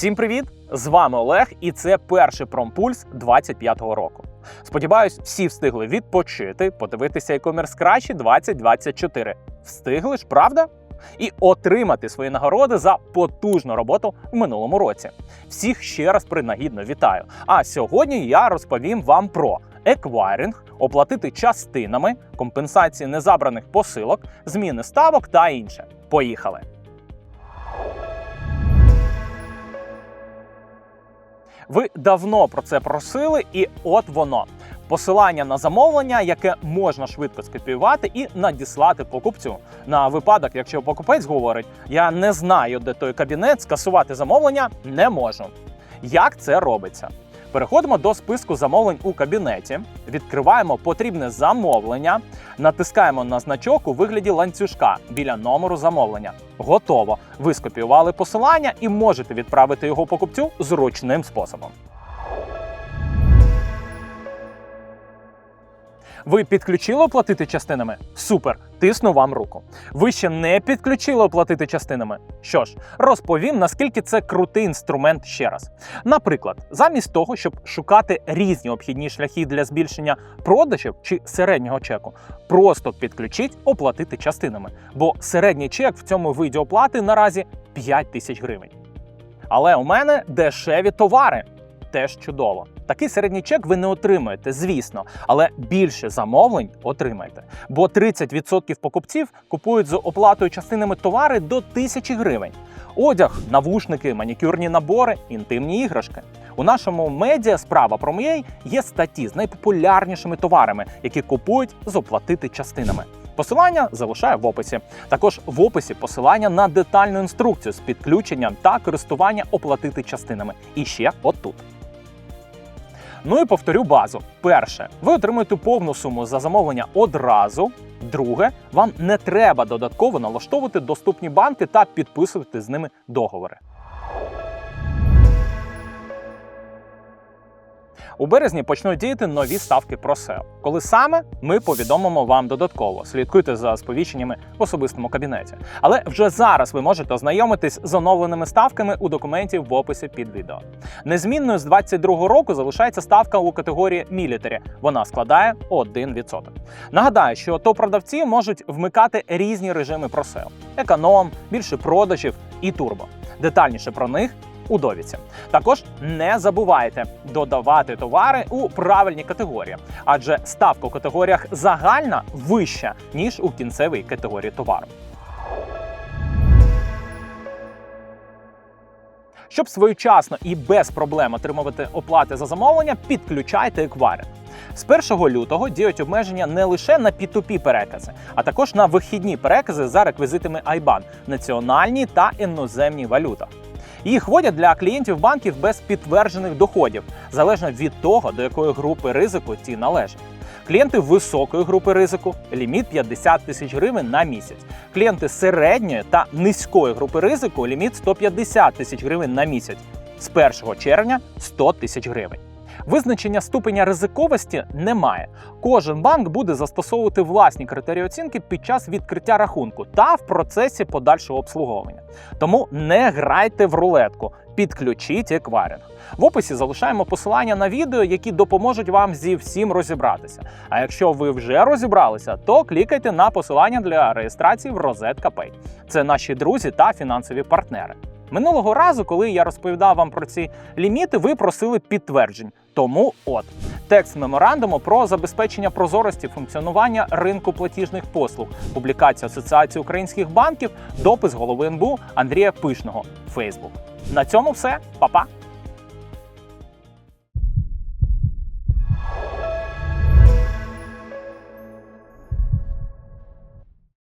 Всім привіт! З вами Олег, і це перший промпульс 25-го року. Сподіваюсь, всі встигли відпочити, подивитися e-commerce кращі 2024. Встигли ж, правда? І отримати свої нагороди за потужну роботу в минулому році. Всіх ще раз принагідно вітаю. А сьогодні я розповім вам про еквайринг, оплатити частинами, компенсації незабраних посилок, зміни ставок та інше. Поїхали! Ви давно про це просили, і от воно. Посилання на замовлення, яке можна швидко скопіювати і надіслати покупцю. На випадок, якщо покупець говорить, я не знаю, де той кабінет, скасувати замовлення не можу. Як це робиться? Переходимо до списку замовлень у кабінеті, відкриваємо потрібне замовлення, натискаємо на значок у вигляді ланцюжка біля номеру замовлення. Готово. Ви скопіювали посилання і можете відправити його покупцю зручним способом. Ви підключили оплатити частинами? Супер! Тисну вам руку. Ви ще не підключили оплатити частинами? Що ж, розповім, наскільки це крутий інструмент ще раз. Наприклад, замість того, щоб шукати різні обхідні шляхи для збільшення продажів чи середнього чеку, просто підключіть оплатити частинами, бо середній чек в цьому виді оплати наразі 5 тисяч гривень. Але у мене дешеві товари. Теж чудово. Такий середній чек ви не отримаєте, звісно, але більше замовлень отримаєте. Бо 30% покупців купують з оплатою частинами товари до 1000 гривень. Одяг, навушники, манікюрні набори, інтимні іграшки. У нашому медіа справа про моєї є статті з найпопулярнішими товарами, які купують з оплатити частинами. Посилання залишаю в описі. Також в описі посилання на детальну інструкцію з підключенням та користування оплатити частинами. І ще отут. Ну і повторю базу. Перше, ви отримуєте повну суму за замовлення одразу. Друге, вам не треба додатково налаштовувати доступні банки та підписувати з ними договори. У березні почнуть діяти нові ставки про SEO. Коли саме ми повідомимо вам додатково. Слідкуйте за сповіщеннями в особистому кабінеті. Але вже зараз ви можете ознайомитись з оновленими ставками у документі в описі під відео. Незмінною з 2022 року залишається ставка у категорії Military. Вона складає 1%. Нагадаю, що топ-продавці можуть вмикати різні режими про SEO. економ, більше продажів і турбо. Детальніше про них у довідці. Також не забувайте додавати товари у правильні категорії, адже ставка у категоріях загальна вища ніж у кінцевій категорії товару. Щоб своєчасно і без проблем отримувати оплати за замовлення, підключайте еквайринг. З 1 лютого діють обмеження не лише на P2P перекази, а також на вихідні перекази за реквізитами IBAN, національні та іноземні валюта. Їх вводять для клієнтів банків без підтверджених доходів, залежно від того, до якої групи ризику ті належать. Клієнти високої групи ризику ліміт 50 тисяч гривень на місяць. Клієнти середньої та низької групи ризику ліміт 150 тисяч гривень на місяць. З 1 червня 100 тисяч гривень. Визначення ступеня ризиковості немає. Кожен банк буде застосовувати власні критерії оцінки під час відкриття рахунку та в процесі подальшого обслуговування. Тому не грайте в рулетку, підключіть еквайринг. В описі залишаємо посилання на відео, які допоможуть вам зі всім розібратися. А якщо ви вже розібралися, то клікайте на посилання для реєстрації в Розетка Pay. Це наші друзі та фінансові партнери. Минулого разу, коли я розповідав вам про ці ліміти, ви просили підтверджень. Тому от текст меморандуму про забезпечення прозорості функціонування ринку платіжних послуг, публікація Асоціації українських банків, допис голови НБУ Андрія Пишного. Фейсбук. На цьому все, Па-па!